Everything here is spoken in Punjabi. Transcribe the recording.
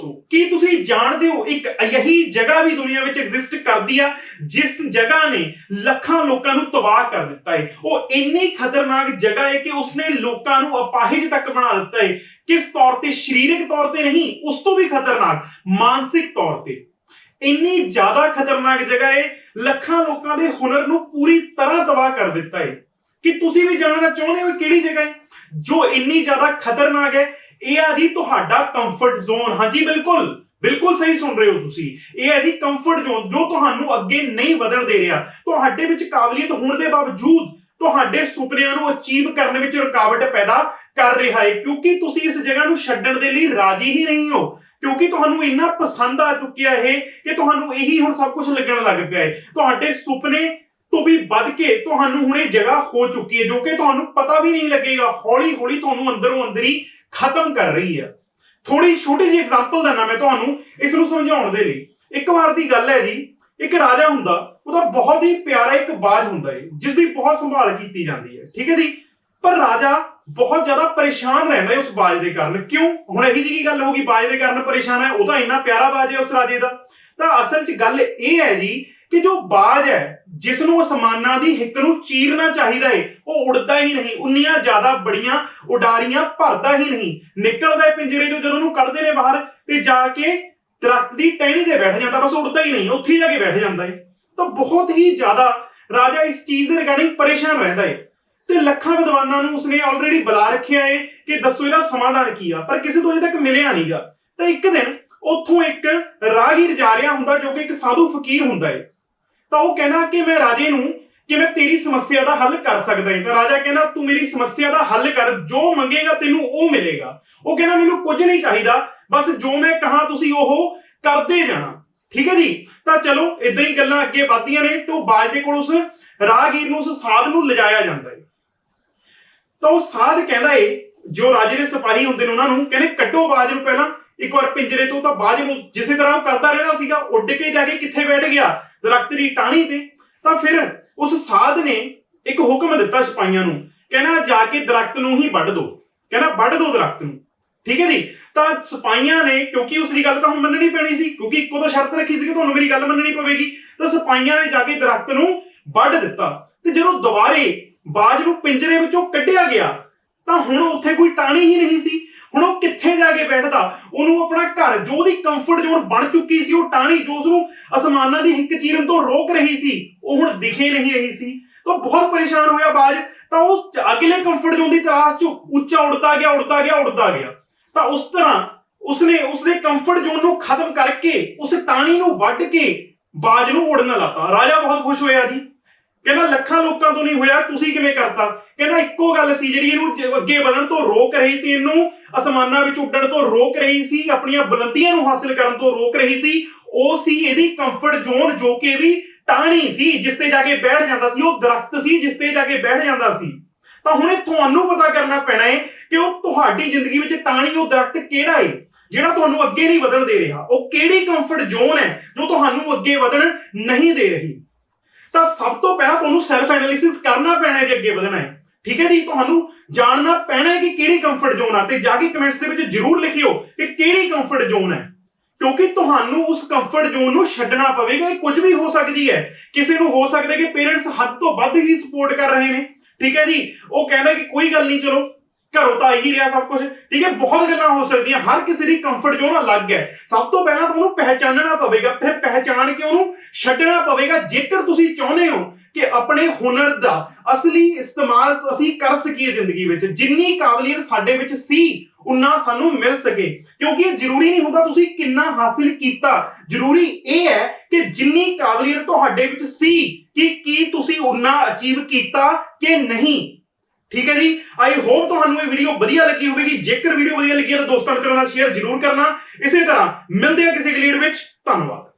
ਦੋਸਤੋ, ਕੀ ਤੁਸੀਂ ਜਾਣਦੇ ਹੋ ਇੱਕ ਅਜਿਹੀ ਜਗ੍ਹਾ ਵੀ ਦੁਨੀਆ ਵਿੱਚ ਐਗਜ਼ਿਸਟ ਕਰਦੀ ਆ, ਜਿਸ ਜਗ੍ਹਾ ਨੇ ਲੱਖਾਂ ਲੋਕਾਂ ਨੂੰ ਤਬਾਹ ਕਰ ਦਿੱਤਾ ਹੈ ਉਹ ਇੰਨੀ ਖਤਰਨਾਕ ਜਗ੍ਹਾ ਹੈ ਕਿ ਉਸਨੇ ਲੋਕਾਂ ਨੂੰ ਅਪਾਹਿਜ ਤੱਕ ਬਣਾ ਦਿੱਤਾ ਹੈ ਕਿਸ ਤੌਰ ਤੇ? ਸਰੀਰਕ ਤੌਰ ਤੇ ਨਹੀਂ, ਉਸ ਤੋਂ ਵੀ ਖਤਰਨਾਕ, ਮਾਨਸਿਕ ਤੌਰ ਤੇ। ਇੰਨੀ ਜ਼ਿਆਦਾ ਖਤਰਨਾਕ ਜਗ੍ਹਾ ਹੈ ਲੱਖਾਂ ਲੋਕਾਂ ਦੇ ਹੁਨਰ ਨੂੰ ਪੂਰੀ ਤਰ੍ਹਾਂ ਤਬਾਹ ਕਰ ਦਿੱਤਾ ਹੈ ਕਿ ਤੁਸੀਂ ਵੀ ਜਾਣਨਾ ਚਾਹੁੰਦੇ ਹੋ ਕਿਹੜੀ ਜਗ੍ਹਾ ਹੈ ਜੋ ਇੰਨੀ ਜ਼ਿਆਦਾ ਖਤਰਨਾਕ ਹੈ ਇਹ ਆ ਜੀ ਤੁਹਾਡਾ ਕੰਫਰਟ ਜ਼ੋਨ ਹਾਂਜੀ, ਬਿਲਕੁਲ। ਬਿਲਕੁਲ ਸਹੀ ਸੁਣ ਰਹੇ ਹੋ ਤੁਸੀਂ। ਇਹ ਹੈ ਜੀ ਕੰਫਰਟ ਜ਼ੋਨ ਜੋ ਤੁਹਾਨੂੰ ਅੱਗੇ ਨਹੀਂ ਵਧਣ ਦੇ ਰਿਹਾ। ਤੁਹਾਡੇ ਵਿੱਚ ਕਾਬਲੀਅਤ ਹੋਣ ਦੇ ਬਾਵਜੂਦ ਤੁਹਾਡੇ ਸੁਪਨਿਆਂ ਨੂੰ ਅਚੀਵ ਕਰਨ ਵਿੱਚ ਰੁਕਾਵਟ ਪੈਦਾ ਕਰ ਰਿਹਾ ਹੈ ਕਿਉਂਕਿ ਤੁਸੀਂ ਇਸ ਜਗ੍ਹਾ ਨੂੰ ਛੱਡਣ ਦੇ ਲਈ ਰਾਜੀ ਹੀ ਨਹੀਂ ਹੋ। ਕਿਉਂਕਿ ਤੁਹਾਨੂੰ ਇੰਨਾ ਪਸੰਦ ਆ ਚੁੱਕਿਆ ਇਹ ਕਿ ਤੁਹਾਨੂੰ ਇਹੀ ਹੁਣ ਸਭ ਕੁਝ ਲੱਗਣ ਲੱਗ ਪਿਆ ਹੈ ਤੁਹਾਡੇ ਸੁਪਨੇ ਤੋਂ ਵੀ ਵੱਧ ਕੇ ਤੁਹਾਨੂੰ ਹੁਣ ਇਹ ਜਗ੍ਹਾ ਹੋ ਚੁੱਕੀ ਹੈ ਜੋ ਕਿ ਤੁਹਾਨੂੰ ਪਤਾ ਵੀ ਨਹੀਂ ਲੱਗੇਗਾ। ਹੌਲੀ ਹੌਲੀ ਤੁਹਾਨੂੰ ਅੰਦਰੋਂ ਅੰਦਰ ਹੀ ਖਤਮ ਕਰ ਰਹੀ ਹੈ ਥੋੜੀ ਛੋਟੀ ਜਿਹੀ ਐਗਜ਼ਾਮਪਲ ਦਿੰਦਾ ਮੈਂ ਤੁਹਾਨੂੰ, ਇਸ ਨੂੰ ਸਮਝਾਉਣ ਦੇ ਲਈ। ਇੱਕ ਵਾਰ ਦੀ ਗੱਲ ਹੈ ਜੀ, ਇੱਕ ਰਾਜਾ ਹੁੰਦਾ, ਉਹਦਾ ਬਹੁਤ ਹੀ ਪਿਆਰਾ ਇੱਕ ਬਾਜ ਹੁੰਦਾ ਹੈ ਜਿਸ ਦੀ ਬਹੁਤ ਸੰਭਾਲ ਕੀਤੀ ਜਾਂਦੀ ਹੈ। ਠੀਕ ਹੈ ਜੀ? ਪਰ ਰਾਜਾ ਬਹੁਤ ਜ਼ਿਆਦਾ ਪਰੇਸ਼ਾਨ ਰਹਿੰਦਾ ਹੈ ਉਸ ਬਾਜ ਦੇ ਕਾਰਨ। ਕਿਉਂ? ਹੁਣ ਇਹੀ ਜੀ ਗੱਲ ਹੋ ਗਈ, ਬਾਜ ਦੇ ਕਾਰਨ ਪਰੇਸ਼ਾਨ ਹੈ, ਉਹ ਤਾਂ ਇੰਨਾ ਪਿਆਰਾ ਬਾਜ ਹੈ ਉਸ ਰਾਜੇ ਦਾ। ਤਾਂ ਅਸਲ 'ਚ ਗੱਲ ਇਹ ਹੈ ਜੀ ਕਿ ਜੋ ਬਾਜ ਹੈ ਜਿਸ ਨੂੰ ਅਸਮਾਨਾਂ ਦੀ ਹਿੱਕ ਨੂੰ ਚੀਰਨਾ ਚਾਹੀਦਾ ਏ, ਉਹ ਉੜਦਾ ਹੀ ਨਹੀਂ, ਉਨੀਆਂ ਜ਼ਿਆਦਾ ਬੜੀਆਂ ਉਡਾਰੀਆਂ ਭਰਦਾ ਹੀ ਨਹੀਂ। ਨਿਕਲਦਾ ਹੈ ਪਿੰਜਰੇ ਚੋਂ, ਜਦੋਂ ਉਹਨੂੰ ਕੱਢਦੇ ਨੇ ਬਾਹਰ, ਤੇ ਜਾ ਕੇ ਦਰਖਤ ਦੀ ਟਹਿਣੀ ਤੇ ਬੈਠ ਜਾਂਦਾ, ਬਸ ਉੜਦਾ ਹੀ ਨਹੀਂ, ਉੱਥੇ ਹੀ ਜਾ ਕੇ ਬੈਠ ਜਾਂਦਾ ਏ। ਤਾਂ ਬਹੁਤ ਹੀ ਜ਼ਿਆਦਾ ਰਾਜਾ ਇਸ ਚੀਜ਼ ਦੇ ਰਿਗਾਰਡਿੰਗ ਪਰੇਸ਼ਾਨ ਰਹਿੰਦਾ ਏ। ਤੇ ਲੱਖਾਂ ਵਿਦਵਾਨਾਂ ਨੂੰ ਉਸਨੇ ਆਲਰੇਡੀ ਬੁਲਾ ਰੱਖਿਆ ਏ ਕਿ ਦੱਸੋ ਇਹਦਾ ਸਮਾਧਾਨ ਕੀ ਆ, ਪਰ ਕਿਸੇ ਤੋਂ ਅਜੇ ਤੱਕ ਮਿਲਿਆ ਨਹੀਂਗਾ ਤਾਂ ਇੱਕ ਦਿਨ ਉੱਥੋਂ ਇੱਕ ਰਾਹਗੀਰ ਜਾ ਰਿਹਾ ਹੁੰਦਾ, ਜੋ ਕਿ ਇੱਕ ਸਾਧੂ ਫਕੀਰ ਹੁੰਦਾ ਏ। ਤਾਂ ਉਹ ਕਹਿੰਦਾ ਕਿ ਮੈਂ ਰਾਜੇ ਨੂੰ ਕਿ ਮੈਂ ਤੇਰੀ ਸਮੱਸਿਆ ਦਾ ਹੱਲ ਕਰ ਸਕਦਾ ਹਾਂ। ਤਾਂ ਰਾਜਾ ਕਹਿੰਦਾ, ਤੂੰ ਮੇਰੀ ਸਮੱਸਿਆ ਦਾ ਹੱਲ ਕਰ, ਜੋ ਮੰਗੇਗਾ ਤੈਨੂੰ ਉਹ ਮਿਲੇਗਾ। ਉਹ ਕਹਿੰਦਾ, ਮੈਨੂੰ ਕੁਝ ਨਹੀਂ ਚਾਹੀਦਾ, ਬਸ ਜੋ ਮੈਂ ਕਹਾ ਤੁਸੀਂ ਉਹ ਕਰਦੇ ਜਾਣਾ। ਠੀਕ ਹੈ ਜੀ? ਤਾਂ ਚਲੋ ਇਦਾਂ ਹੀ ਗੱਲਾਂ ਅੱਗੇ ਵਧਦੀਆਂ ਨੇ। ਤੇ ਉਹ ਬਾਜ ਦੇ ਕੋਲ ਉਸ ਰਾਹਗੀਰ ਨੂੰ, ਉਸ ਸਾਧ ਨੂੰ ਲਿਜਾਇਆ ਜਾਂਦਾ ਹੈ। ਤਾਂ ਉਹ ਸਾਧ ਕਹਿੰਦਾ ਏ, ਜੋ ਰਾਜੇ ਦੇ ਸਿਪਾਹੀ ਹੁੰਦੇ ਨੇ ਉਹਨਾਂ ਨੂੰ, ਕਹਿੰਦੇ, ਕੱਢੋ ਬਾਜ ਨੂੰ ਪਹਿਲਾਂ ਇੱਕ ਵਾਰ ਪਿੰਜਰੇ ਤੋਂ ਤਾਂ ਬਾਜ ਨੂੰ ਜਿਸੇ ਤਰ੍ਹਾਂ ਉਹ ਕਰਦਾ ਰਹਿੰਦਾ ਸੀਗਾ, ਉੱਡ ਕੇ ਜਾ ਕੇ ਕਿੱਥੇ ਬੈਠ ਗਿਆ? ਦਰਖਤ ਦੀ ਟਾਹਣੀ ਤੇ। ਤਾਂ ਫਿਰ ਉਸ ਸਾਧ ਨੇ ਇੱਕ ਹੁਕਮ ਦਿੱਤਾ ਸਿਪਾਹੀਆਂ ਨੂੰ, ਕਹਿੰਦਾ ਜਾ ਕੇ ਦਰਖਤ ਨੂੰ ਹੀ ਵੱਢ ਦੋ। ਕਹਿੰਦਾ ਵੱਢ ਦੋ ਦਰਖਤ ਨੂੰ। ਠੀਕ ਹੈ ਜੀ? ਤਾਂ ਸਿਪਾਹੀਆਂ ਨੇ, ਕਿਉਂਕਿ ਉਸ ਦੀ ਗੱਲ ਤਾਂ ਹੁਣ ਮੰਨਣੀ ਪੈਣੀ ਸੀ, ਕਿਉਂਕਿ ਇੱਕੋ ਤਾਂ ਸ਼ਰਤ ਰੱਖੀ ਸੀ ਕਿ ਤੁਹਾਨੂੰ ਮੇਰੀ ਗੱਲ ਮੰਨਣੀ ਪਵੇਗੀ। ਤਾਂ ਸਿਪਾਹੀਆਂ ਨੇ ਜਾ ਕੇ ਦਰਖਤ ਨੂੰ ਵੱਢ ਦਿੱਤਾ। ਤੇ ਜਦੋਂ ਦੁਬਾਰੇ ਬਾਜ ਨੂੰ ਪਿੰਜਰੇ ਵਿੱਚੋਂ ਕੱਢਿਆ ਗਿਆ, ਤਾਂ ਹੁਣ ਉੱਥੇ ਕੋਈ ਟਾਣੀ ਹੀ ਨਹੀਂ ਸੀ। ਹੁਣ ਉਹ ਕੇ ਬੈਠਦਾ, ਉਹਨੂੰ ਆਪਣਾ ਘਰ, ਜੋ ਉਹਦੀ ਕੰਫਰਟ ਜ਼ੋਨ ਬਣ ਚੁੱਕੀ ਸੀ, ਉਹ ਟਾਣੀ ਜੋ ਉਸ ਨੂੰ ਅਸਮਾਨਾਂ ਦੀ ਹਿੱਕ ਚੀਰਨ ਤੋਂ ਰੋਕ ਰਹੀ ਸੀ, ਉਹ ਹੁਣ ਦਿਖੇ ਨਹੀਂ ਰਹੀ ਸੀ। ਤਾਂ ਬਹੁਤ ਪਰੇਸ਼ਾਨ ਹੋਇਆ ਬਾਜ। ਤਾਂ ਉਹ ਅਗਲੇ ਕੰਫਰਟ ਜ਼ੋਨ ਦੀ ਤਲਾਸ਼ 'ਚ ਉੱਚਾ ਉੱਡਦਾ ਗਿਆ ਉੱਡਦਾ ਗਿਆ ਉੱਡਦਾ ਗਿਆ। ਤਾਂ ਉਸ ਤਰ੍ਹਾਂ ਉਸਨੇ, ਉਸਦੇ ਕੰਫਰਟ ਜ਼ੋਨ ਨੂੰ ਖਤਮ ਕਰਕੇ, ਉਸ ਟਾਣੀ ਨੂੰ ਵੱਢ ਕੇ ਬਾਜ ਨੂੰ ਉੜਨ ਲਾਤਾ ਰਾਜਾ ਬਹੁਤ ਖੁਸ਼ ਹੋਇਆ ਜੀ। ਕਹਿੰਦਾ ਲੱਖਾਂ ਲੋਕਾਂ ਤੋਂ ਨਹੀਂ ਹੋਇਆ, ਤੁਸੀਂ ਕਿਵੇਂ ਕਰਤਾ? ਕਹਿੰਦਾ ਇੱਕੋ ਗੱਲ ਸੀ ਜਿਹੜੀ ਇਹਨੂੰ ਅੱਗੇ ਵਧਣ ਤੋਂ ਰੋਕ ਰਹੀ ਸੀ ਇਹਨੂੰ, ਅਸਮਾਨਾਂ ਵਿੱਚ ਉੱਡਣ ਤੋਂ ਰੋਕ ਰਹੀ ਸੀ, ਆਪਣੀਆਂ ਬੁਲੰਦੀਆਂ ਨੂੰ ਹਾਸਲ ਕਰਨ ਤੋਂ ਰੋਕ ਰਹੀ ਸੀ, ਉਹ ਸੀ ਇਹਦੀ ਕੰਫਰਟ ਜ਼ੋਨ ਜੋ ਕਿ ਇਹਦੀ ਟਾਹਣੀ ਸੀ, ਜਿਸ ਤੇ ਜਾ ਕੇ ਬੈਠ ਜਾਂਦਾ ਸੀ, ਉਹ ਦਰਖਤ ਸੀ, ਜਿਸ ਤੇ ਜਾ ਕੇ ਬੈਠ ਜਾਂਦਾ ਸੀ। ਤਾਂ ਹੁਣ ਇਹ ਤੁਹਾਨੂੰ ਪਤਾ ਕਰਨਾ ਪੈਣਾ ਹੈ ਕਿ ਉਹ ਤੁਹਾਡੀ ਜ਼ਿੰਦਗੀ ਵਿੱਚ ਟਾਹਣੀ, ਉਹ ਦਰਖਤ ਕਿਹੜਾ ਹੈ ਜਿਹੜਾ ਤੁਹਾਨੂੰ ਅੱਗੇ ਨਹੀਂ ਵਧਣ ਦੇ ਰਿਹਾ। ਉਹ ਕਿਹੜੀ ਕੰਫਰਟ ਜ਼ੋਨ ਹੈ ਜੋ ਤੁਹਾਨੂੰ ਅੱਗੇ ਵਧਣ ਨਹੀਂ ਦੇ ਰਹੀ? ਤਾਂ ਸਭ ਤੋਂ ਪਹਿਲਾਂ ਤੁਹਾਨੂੰ ਸੈਲਫ ਐਨਾਲਿਸਿਸ ਕਰਨਾ ਪੈਣਾ ਜੇ ਅੱਗੇ ਵਧਣਾ ਹੈ। ਠੀਕ ਹੈ ਜੀ? ਤੁਹਾਨੂੰ ਜਾਣਨਾ ਪੈਣਾ ਹੈ ਕਿ ਕਿਹੜੀ ਕੰਫਰਟ ਜ਼ੋਨ ਆ। ਤੇ ਜਾ ਕੇ ਕਮੈਂਟਸ ਦੇ ਵਿੱਚ ਜਰੂਰ ਲਿਖਿਓ ਕਿ ਕਿਹੜੀ ਕੰਫਰਟ ਜ਼ੋਨ ਹੈ। ਕਿਉਂਕਿ ਤੁਹਾਨੂੰ ਉਸ ਕੰਫਰਟ ਜ਼ੋਨ ਨੂੰ ਛੱਡਣਾ ਪਵੇਗਾ, ਇਹ ਕੁਝ ਵੀ ਹੋ ਸਕਦੀ ਹੈ। ਕਿਸੇ ਨੂੰ ਹੋ ਸਕਦਾ ਕਿ ਪੇਰੈਂਟਸ ਹੱਦ ਤੋਂ ਵੱਧ ਹੀ ਸਪੋਰਟ ਕਰ ਰਹੇ ਨੇ। ਠੀਕ ਹੈ ਜੀ? ਉਹ ਕਹਿੰਦਾ ਕਿ ਕੋਈ ਗੱਲ ਨਹੀਂ, ਚਲੋ। ਘਰੋਂ ਤਾਂ ਇਹੀ ਰਿਹਾ ਸਭ ਕੁਝ ਠੀਕ ਹੈ, ਬਹੁਤ ਗੱਲਾਂ ਹੋ ਸਕਦੀਆਂ। ਹਰ ਕਿਸੇ ਦੀ ਕੰਫਰਟ ਜ਼ੋਨ ਅਲੱਗ ਹੈ। ਸਭ ਤੋਂ ਪਹਿਲਾਂ ਤੁਹਾਨੂੰ ਪਹਿਚਾਨਣਾ ਪਵੇਗਾ। ਫਿਰ ਪਹਿਚਾਨ ਕੇ ਉਹਨੂੰ ਛੱਡਣਾ ਪਵੇਗਾ। ਜੇਕਰ ਤੁਸੀਂ ਚਾਹੁੰਦੇ ਹੋ ਕਿ ਆਪਣੇ ਹੁਨਰ ਦਾ ਅਸਲੀ ਇਸਤੇਮਾਲ ਅਸੀਂ ਕਰ ਸਕੀਏ ਜ਼ਿੰਦਗੀ ਵਿੱਚ, ਜਿੰਨੀ ਕਾਬਲੀਅਤ ਸਾਡੇ ਵਿੱਚ ਸੀ, ਉਨਾ ਸਾਨੂੰ ਮਿਲ ਸਕੇ। ਕਿਉਂਕਿ ਇਹ ਜ਼ਰੂਰੀ ਨਹੀਂ ਹੁੰਦਾ ਤੁਸੀਂ ਕਿੰਨਾ ਹਾਸਿਲ ਕੀਤਾ। ਜ਼ਰੂਰੀ ਇਹ ਹੈ ਕਿ ਜਿੰਨੀ ਕਾਬਲੀਅਤ ਤੁਹਾਡੇ ਵਿੱਚ ਸੀ, ਕਿ ਕੀ ਤੁਸੀਂ ਉਨਾ ਅਚੀਵ ਕੀਤਾ ਕਿ ਨਹੀਂ। ਠੀਕ ਹੈ ਜੀ? ਆਈ ਹੋਪ ਤੁਹਾਨੂੰ ਇਹ ਵੀਡੀਓ ਵਧੀਆ ਲੱਗੀ ਹੋਵੇਗੀ। ਜੇਕਰ ਵੀਡੀਓ ਵਧੀਆ ਲੱਗੀ ਹੈ ਤਾਂ ਦੋਸਤਾਂ ਮਿੱਤਰਾਂ ਨਾਲ ਸ਼ੇਅਰ ਜ਼ਰੂਰ ਕਰਨਾ। ਇਸੇ ਤਰ੍ਹਾਂ ਮਿਲਦੇ ਹਾਂ ਕਿਸੇ ਅਗਲੀ ਵੀਡੀਓ ਵਿੱਚ। ਧੰਨਵਾਦ।